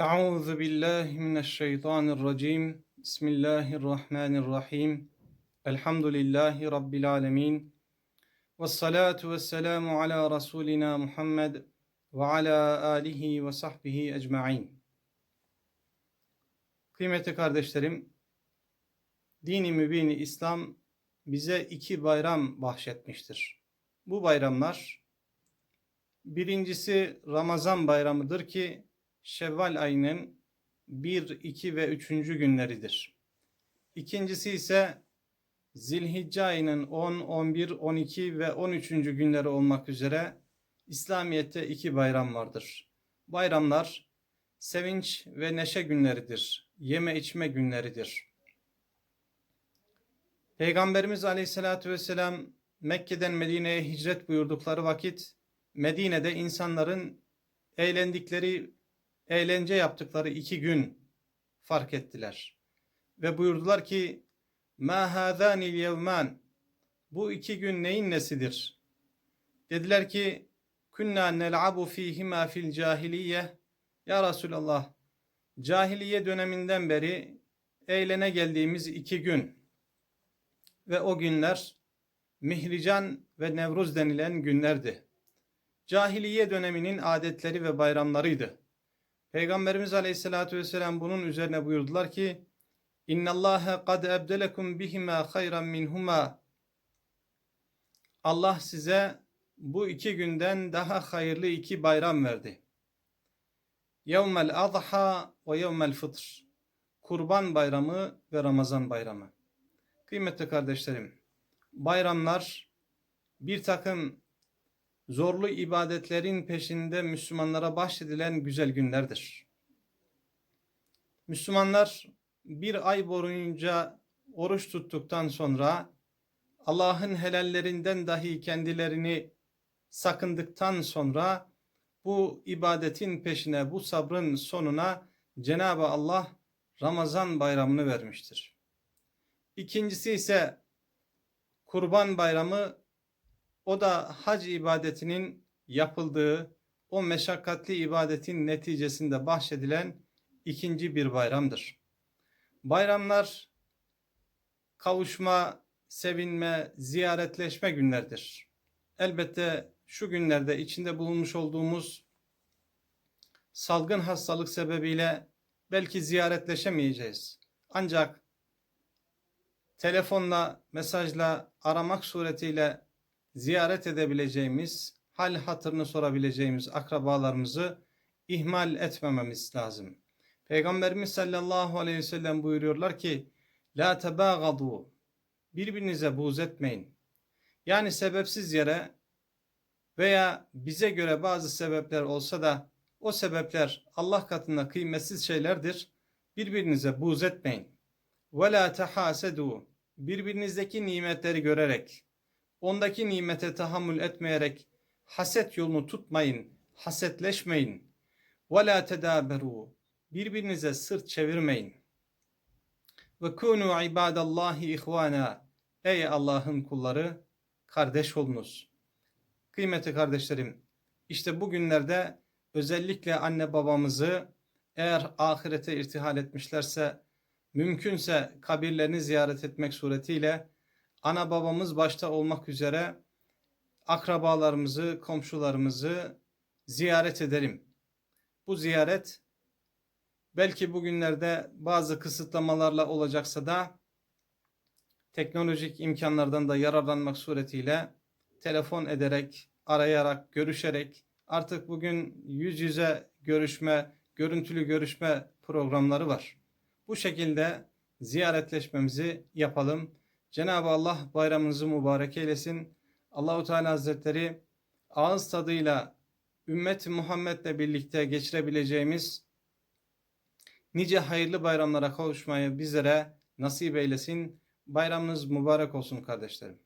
Euzu billahi mineşşeytanirracim. Bismillahirrahmanirrahim. Elhamdülillahi rabbil alamin. Ves salatu vesselamu ala rasulina Muhammed ve ala alihi ve sahbihi ecmaîn. Kıymetli kardeşlerim, dini mübini İslam bize iki bayram bahşetmiştir. Bu bayramlar birincisi Ramazan bayramıdır ki Şevval ayının 1, 2 ve 3. günleridir. İkincisi ise Zilhicce ayının 10, 11, 12 ve 13. günleri olmak üzere İslamiyet'te iki bayram vardır. Bayramlar sevinç ve neşe günleridir. Yeme içme günleridir. Peygamberimiz Aleyhisselatü Vesselam Mekke'den Medine'ye hicret buyurdukları vakit Medine'de insanların eğlendikleri, eğlence yaptıkları iki gün fark ettiler. Ve buyurdular ki Ma hâzânil yevmân Bu iki gün neyin nesidir? Dediler ki Künnâ nel'abu fîhimâ fil cahiliye Ya Resulallah cahiliye döneminden beri eğlene geldiğimiz iki gün ve o günler Mihrican ve Nevruz denilen günlerdi. Cahiliye döneminin adetleri ve bayramlarıydı. Peygamberimiz Aleyhisselatü Vesselam bunun üzerine buyurdular ki İnna Allah kad ebdelekum bihima hayran minhuma Allah size bu iki günden daha hayırlı iki bayram verdi. Adha ve yevmel fıtr. Kurban bayramı ve Ramazan bayramı. Kıymetli kardeşlerim, bayramlar bir takım zorlu ibadetlerin peşinde Müslümanlara bahşedilen güzel günlerdir. Müslümanlar bir ay boyunca oruç tuttuktan sonra Allah'ın helallerinden dahi kendilerini sakındıktan sonra bu ibadetin peşine, bu sabrın sonuna Cenab-ı Allah Ramazan bayramını vermiştir. İkincisi ise Kurban Bayramı o da hac ibadetinin yapıldığı o meşakkatli ibadetin neticesinde bahşedilen ikinci bir bayramdır. Bayramlar kavuşma, sevinme, ziyaretleşme günlerdir. Elbette şu günlerde içinde bulunmuş olduğumuz salgın hastalık sebebiyle belki ziyaretleşemeyeceğiz. Ancak telefonla, mesajla, aramak suretiyle ziyaret edebileceğimiz, hal hatırını sorabileceğimiz akrabalarımızı ihmal etmememiz lazım. Peygamberimiz sallallahu aleyhi ve sellem buyuruyorlar ki La tebâgadu Birbirinize buğz etmeyin. Yani sebepsiz yere veya bize göre bazı sebepler olsa da o sebepler Allah katında kıymetsiz şeylerdir. Birbirinize buğz etmeyin. Ve la tehasedu birbirinizdeki nimetleri görerek, ondaki nimete tahammül etmeyerek haset yolunu tutmayın, hasetleşmeyin. Ve la tedaberu birbirinize sırt çevirmeyin. Ve kunu ibadallahi ihvana ey Allah'ın kulları kardeş olunuz. Kıymetli kardeşlerim, işte bugünlerde özellikle anne babamızı eğer ahirete irtihal etmişlerse mümkünse kabirlerini ziyaret etmek suretiyle ana babamız başta olmak üzere akrabalarımızı, komşularımızı ziyaret edelim. Bu ziyaret belki bugünlerde bazı kısıtlamalarla olacaksa da teknolojik imkanlardan da yararlanmak suretiyle telefon ederek, arayarak, görüşerek artık bugün yüz yüze görüşme, görüntülü görüşme programları var. Bu şekilde ziyaretleşmemizi yapalım. Cenab-ı Allah bayramınızı mübarek eylesin. Allahu Teala Hazretleri ağız tadıyla ümmet Muhammed'le birlikte geçirebileceğimiz nice hayırlı bayramlara kavuşmayı bizlere nasip eylesin. Bayramınız mübarek olsun kardeşlerim.